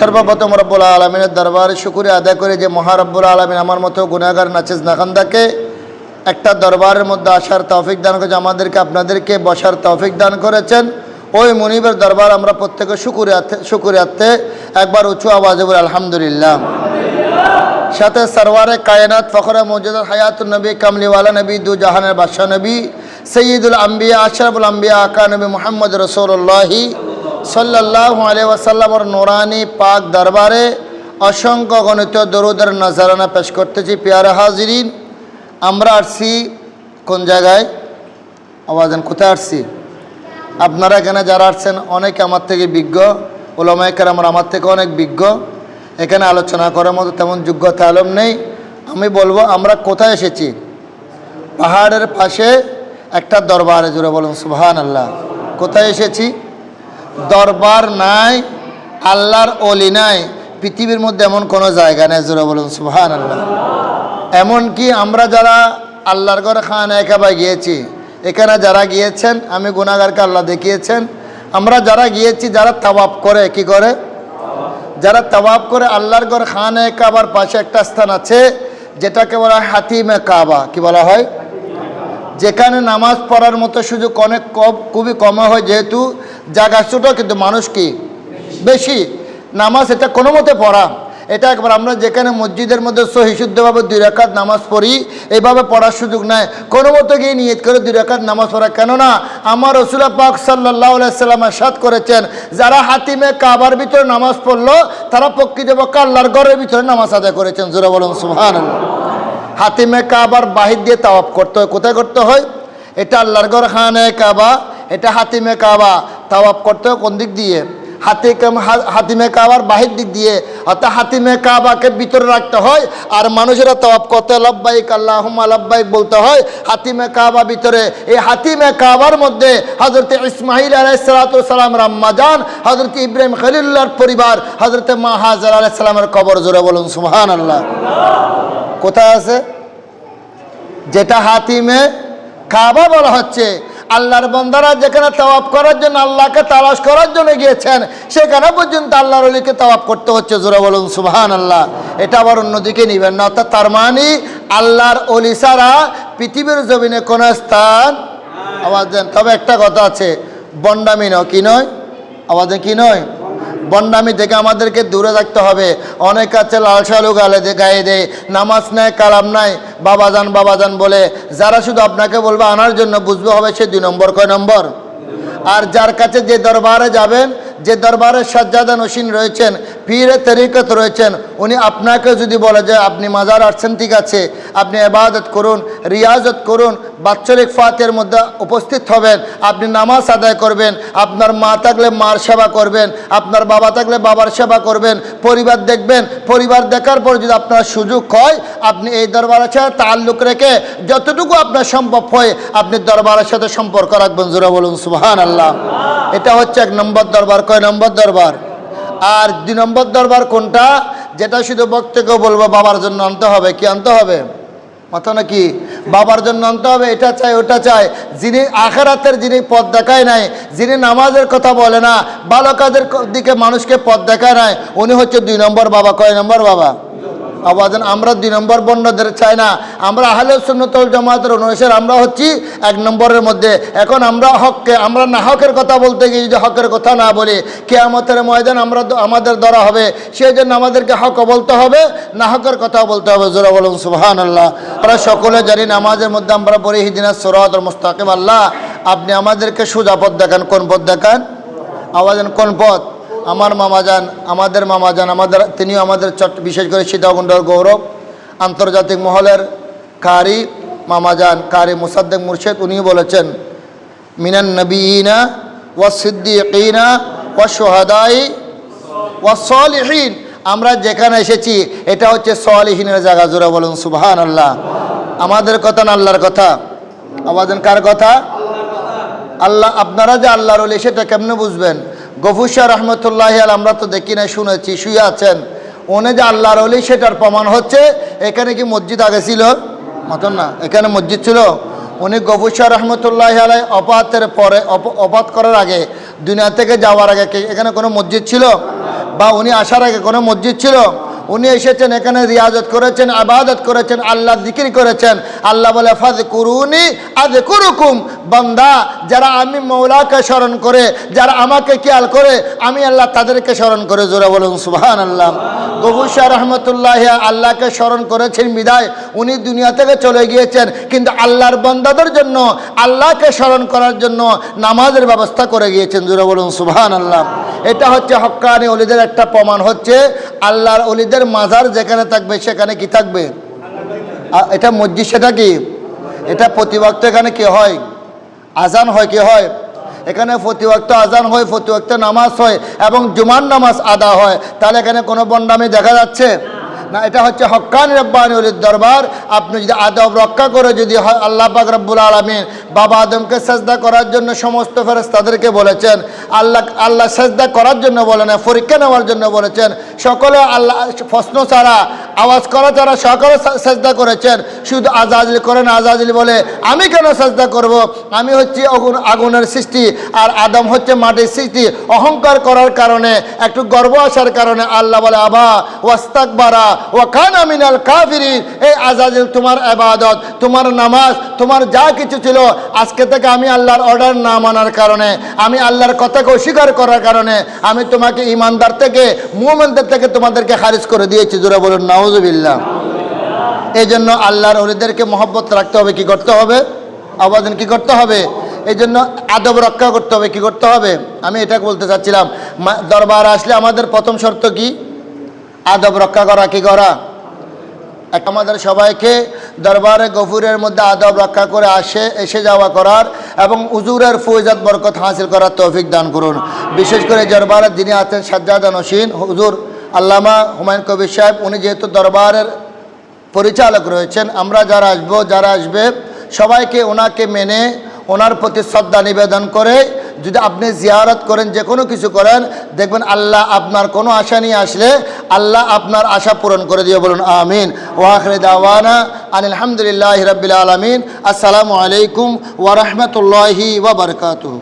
সর্বপ্রথম রব্বুল আলমিনের দরবারে শুকুরে আদায় করে যে মহারব্বুল আলমিন আমার মতো গুণাগার নাচেজ নাখান্দাকে একটা দরবারের মধ্যে আসার তৌফিক দান করেছে আমাদেরকে আপনাদেরকে বসার তৌফিক দান করেছেন। ওই মনিবের দরবার আমরা প্রত্যেকে শুকুরে শুকুরে আত্মে একবার উঁচু আওয়াজে বলে, আলহামদুলিল্লাহ। সাথে সরওয়ারে কায়নাত, ফখরে মৌজুদ হায়াতুল নবী, কামলিওয়ালা নবী দু জাহানের বাদশাহ নবী, সৈয়দুল আম্বিয়া, আশরাফুল আম্বিয়া, আকা নবী মোহাম্মদ রসৌল্লাহি সাল্লাহ আলিয়া ওয়াসাল্লামর নোরানি পাক দরবারে অসংখ্য গণিত দরুদের নজরানা পেশ করতেছি। পেয়ারা হাজিরিন, আমরা আসছি কোন জায়গায়? আওয়াজান কোথায় আসছি? আপনারা এখানে যারা আসছেন, অনেকে আমার থেকে বিজ্ঞ ওলামাইকার আমার আমার থেকে অনেক বিজ্ঞ। এখানে আলোচনা করার মতো তেমন যোগ্যতা আলম নেই। আমি বলব, আমরা কোথায় এসেছি? পাহাড়ের পাশে একটা দরবারে জুড়ে বলুন সুবহান আল্লাহ কোথায় এসেছি? দরবার নাই, আল্লাহর অলি নাই, পৃথিবীর মধ্যে এমন কোনো জায়গা নেই জুড়ে বলুন সুবহান আল্লাহ এমনকি আমরা যারা আল্লাহর ঘরে খান একাবা গিয়েছি, এখানে যারা গিয়েছেন, আমি গুণাগারকে আল্লাহ দেখিয়েছেন, আমরা যারা গিয়েছি, যারা তাবাব করে, কি করে? যারা তাবাব করে আল্লাহর ঘর খানে কাবার পাশে একটা স্থান আছে, যেটাকে বলা হয় হাতিমে কাবা, কি বলা হয়? যেখানে নামাজ পড়ার মতো সুযোগ অনেক কম, খুবই কম হয়, যেহেতু জায়গা ছোটো, কিন্তু মানুষ কি? বেশি। নামাজ এটা কোনো মতে পড়া। এটা একবার আমরা যেখানে মসজিদের মধ্যে সহিশুদ্ধভাবে দুই রাকাত নামাজ পড়ি, এভাবে পড়ার সুযোগ নাই। কোনো মতো গিয়ে নিয়ত করে দুই রাকাত নামাজ পড়া। কেননা, আমার রসুলা পাক সাল্লাহ সাল্লাম সাত করেছেন, যারা হাতিমে কাবার ভিতরে নামাজ পড়ল, তারা প্রকৃতপক্ষে আল্লাহর ঘরের ভিতরে নামাজ আদায় করেছেন। জোরা বলুন সুহান হাতিমে কাবার বাহির দিয়ে তাওয়াব করতে হয়। কোথায় করতে হয়? এটা আল্লাহর ঘর খানে কাবা। এটা হাতিমে কাবা। তাওয়াব করতে কোন দিক দিয়ে? হাতি হাতিমে কাবার বাহির দিক দিয়ে। অর্থাৎ হাতিমে কাবাকে ভিতরে রাখতে হয় আর মানুষেরা তওয়াব করতে লব্বাইক আল্লাহুম্মা, লব্বাইক বলতে হয় হাতিমে কাবা ভিতরে। এই হাতিমে কাবার মধ্যে হজরত ইসমাইল আলাইসালাম রাম্মাজান হজরত ইব্রাহিম খলিল্লার পরিবার হজরত মা হাজার আলাইসালামের কবর জোরে বলুন সুহান আল্লাহ কোথায় আছে? যেটা হাতিমে কাবা বলা হচ্ছে আল্লাহর বন্দারা যেখানে তাওয়াপ করার জন্য আল্লাহকে তালাশ করার জন্য গিয়েছেন সেখানে পর্যন্ত আল্লাহর অলিকে তাওয়াপ করতে হচ্ছে। জোরা বলুন সুবাহান আল্লাহ এটা আবার অন্যদিকে নিবেন না অর্থাৎ তার মানে আল্লাহর অলি ছাড়া পৃথিবীর জমিনে কোনো স্থান আওয়াজ দেন। তবে একটা কথা আছে বন্ডামি নয় কি নয়? আওয়াজে কি নয়? বন্ডামি থেকে আমাদেরকে দূরে থাকতে হবে। অনেক আছে লালসালু গালে গায়ে দেয়। নামাজ নেয়, কালাম নাই বাবা যান বলে। যারা শুধু আপনাকে বলবে, আনার জন্য বুঝবে হবে সে দুই নম্বর। কয় নম্বর? আর যার কাছে যে দরবারে যাবেন যে দরবারে সাজ্জাদা নসীন রয়েছেন, পীরে তরিকত রয়েছেন, উনি আপনাকে যদি বলে যে আপনি মাজার আসছেন, ঠিক আছে, আপনি এবাদত করুন, রিয়াজত করুন, বাৎসরিক ফাতের মধ্যে উপস্থিত হবেন, আপনি নামাজ আদায় করবেন, আপনার মা থাকলে মার সেবা করবেন, আপনার বাবা থাকলে বাবার সেবা করবেন, পরিবার দেখবেন, পরিবার দেখার পর যদি আপনার সুযোগ হয়, আপনি এই দরবারের সাথে তাল্লুক রেখে যতটুকু আপনার সম্ভব হয়, আপনি দরবারের সাথে সম্পর্ক রাখবেন, জোরা বলুন সুবাহান আল্লাহ এটা হচ্ছে এক নম্বর দরবার। কয় নম্বর দরবার? আর দুই নম্বর দরবার কোনটা? যেটা শুধু বক্তকে বলব, বাবার জন্য আনতে হবে। কি আনতে হবে? মাথা নাকি? বাবার জন্য আনতে হবে, এটা চাই, ওটা চাই। যিনি আখেরাতের যিনি পথ দেখায় নাই, যিনি নামাজের কথা বলে না ভালো কাজের দিকে মানুষকে পথ দেখায় নাই, উনি হচ্ছে দুই নম্বর বাবা। কয় নম্বর বাবা? আবাদান, আমরা দুই নম্বর বন্যদের চাই না। আমরা আহলে সুন্নতল জামাতের অনুসারে, আমরা হচ্ছি এক নম্বরের মধ্যে। এখন আমরা হককে, আমরা না হকের কথা বলতে গিয়ে যদি হকের কথা না বলি, কেয়ামতের ময়দান আমরা আমাদের ধরা হবে। সেই জন্য আমাদেরকে হক বলতে হবে, না হকের কথা বলতে হবে। জোরা বলুন সুবাহান আল্লাহ আমরা সকলে জানি নামাজের মধ্যে আমরা পড়ি হিদিনা সরাত মুস্তাকিম আল্লাহ। আপনি আমাদেরকে সোজা পথ দেখান, কোন পথ দেখান? আওয়াজান কোন পথ? আমার মামা যান, আমাদের মামা যান, আমাদের, তিনিও আমাদের চট, বিশেষ করে সীতাকুণ্ডর গৌরব, আন্তর্জাতিক মহলের কারি মামা যান, কারি মুসাদ্দেক মুর্শেদ, উনিও বলেছেন, মিনান নবীনা ওয়া সিদ্দিকিনা ওয়া সোহাদাই ওয়া সলিহীন। আমরা যেখানে এসেছি, এটা হচ্ছে সলিহীনের জায়গা, জোরা বলুন সুবহান আল্লাহ আমাদের কথা না আল্লাহর কথা? আমাদের কার কথা? আল্লাহ, আপনারা যে আল্লাহর সেটা কেমনে বুঝবেন? গফুর রহমতুল্লাহ আল, আমরা তো দেখি না শুনেছি, শুয়ে আছেন। উনি যে আল্লাহর অলি সেটার প্রমাণ হচ্ছে, এখানে কি মসজিদ আগে ছিল? মতন না, এখানে মসজিদ ছিল। উনি গফুর রহমতুল্লাহ আলাই অপাতের পরে, অপ- অপাত করার আগে, দুনিয়া থেকে যাওয়ার আগে এখানে কোনো মসজিদ ছিল? বা উনি আসার আগে কোনো মসজিদ ছিল? উনি এসেছেন, এখানে রিয়াজত করেছেন, আবাদত করেছেন, আল্লাহ জিকির করেছেন। আল্লাহ বলে ফাজ কুরুনি আজ কুরুকুম বন্দা, যারা আমি মৌলাকে স্মরণ করে, যারা আমাকে খেয়াল করে, আমি আল্লাহ তাদেরকে স্মরণ করে। জোরা বলুন সুহান আল্লাহ শাহ রহমতুল্লাহ আল্লাহকে স্মরণ করেছেন বিদায়। উনি দুনিয়া থেকে চলে গিয়েছেন। কিন্তু আল্লাহর বন্দাদের জন্য, আল্লাহকে স্মরণ করার জন্য নামাজের ব্যবস্থা করে গিয়েছেন। জোরে বলুন সুবহান আল্লাহ এটা হচ্ছে হক্কানি অলিদের একটা প্রমাণ হচ্ছে, আল্লাহর অলিদের মাজার যেখানে থাকবে, সেখানে কি থাকবে? এটা মসজিদ সেটা কি? এটা প্রতিভক্ত এখানে কি হয়? আজান হয় কি হয়? এখানে প্রতিভক্ত আজান হয় প্রতিভক্ত নামাজ হয় এবং জুমার নামাজ আদা হয়। তাহলে এখানে কোনো বন্ডামি দেখা যাচ্ছে? না, এটা হচ্ছে হক্কান রব্বানি অলির দরবার। আপনি যদি আদব রক্ষা করে যদি হয় আল্লাহ পাক রব্বুল আলমিন বাবা আদমকে সেজদা করার জন্য সমস্ত ফেরেস তাদেরকে বলেছেন, আল্লাহ আল্লাহ সেজদা করার জন্য বলে না পরীক্ষা নেওয়ার জন্য বলেছেন, সকলে আল্লাহ, প্রশ্ন ছাড়া, আওয়াজ করা ছাড়া সকলে সেজদা করেছেন। শুধু আজাজলি করেন, আজাজলি বলে, আমি কেন সেজদা করব? আমি হচ্ছি আগুন, আগুনের সৃষ্টি। আর আদম হচ্ছে মাটির সৃষ্টি অহংকার করার কারণে, একটু গর্ব আসার কারণে আল্লাহ বলে, আবা ওয়াস্তাক বারা ও খান আমিনাল কাফিরিন। এই আজাজিল তোমার আবাদত, তোমার নামাজ, তোমার যা কিছু ছিল, আজকে থেকে আমি আল্লাহর অর্ডার না মানার কারণে, আমি আল্লাহর কথাকে অস্বীকার করার কারণে, আমি তোমাকে ইমানদার থেকে, মুমেনদের থেকে তোমাদেরকে খারিজ করে দিয়েছি। জোরে বলুন, নাউজুবিল্লাহ। এই জন্য আল্লাহর অলিদেরকে মহব্বত রাখতে হবে, কি করতে হবে? আবাদন কি করতে হবে? এই জন্য আদব রক্ষা করতে হবে, কি করতে হবে? আমি এটা বলতে চাচ্ছিলাম দরবার আসলে আমাদের প্রথম শর্ত কি? আদব রক্ষা করা, কি করা? আমাদের সবাইকে দরবারে গফুরের মধ্যে আদব রক্ষা করে আসে, এসে যাওয়া করার এবং উজুরের ফৈজাত, বরকত হাসিল করার তৌফিক দান করুন। বিশেষ করে দরবারের যিনি আছেন সাজ্জাদা নসীন, হুজুর আল্লামা হুমায়ুন কবির সাহেব, উনি যেহেতু দরবারের পরিচালক রয়েছেন, আমরা যারা আসব, যারা আসবে, সবাইকে ওনাকে মেনে ওনার প্রতি শ্রদ্ধা নিবেদন করে যদি আপনি জিয়ারত করেন, যে কোনো কিছু করেন, দেখবেন আল্লাহ আপনার কোনো আশা নিয়ে আসলে আল্লাহ আপনার আশা পূরণ করে দিয়ে বলুন, আমিন। ওয়াহরে দাওয়ানা আনিল হামদুলিল্লাহ রবিল আলমিন। আসসালামু আলাইকুম ওয়ারহমতুল্লাহি ওবরকাতু